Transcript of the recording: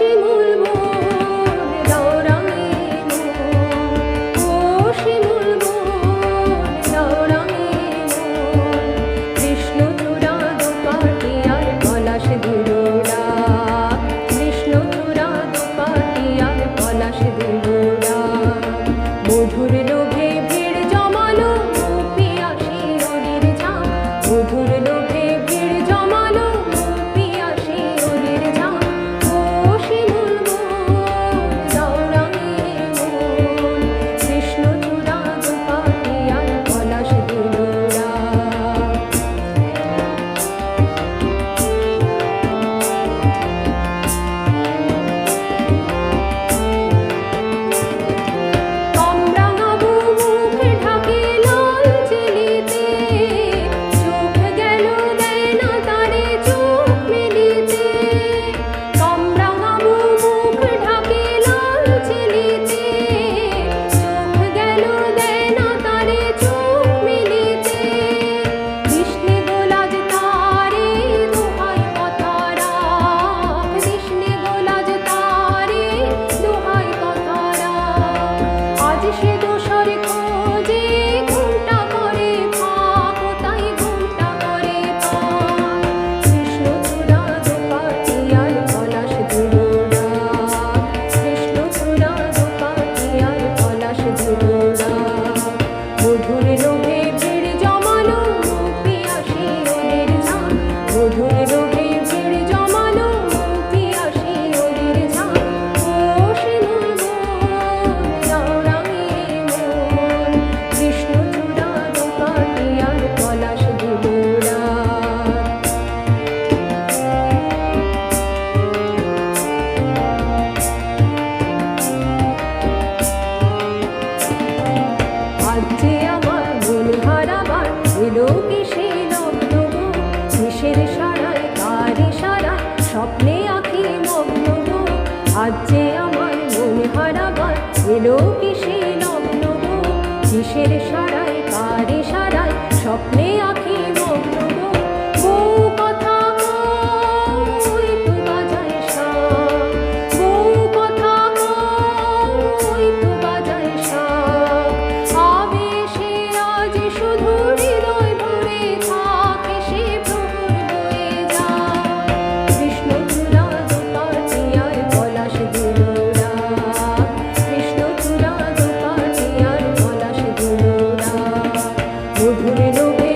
Shimon. সাহায্যে আমায় মন হারাবার এলো কিসে লগ্ন কিসের সারায় কারে সারায়? স্বপ্নে আখে Okay, okay.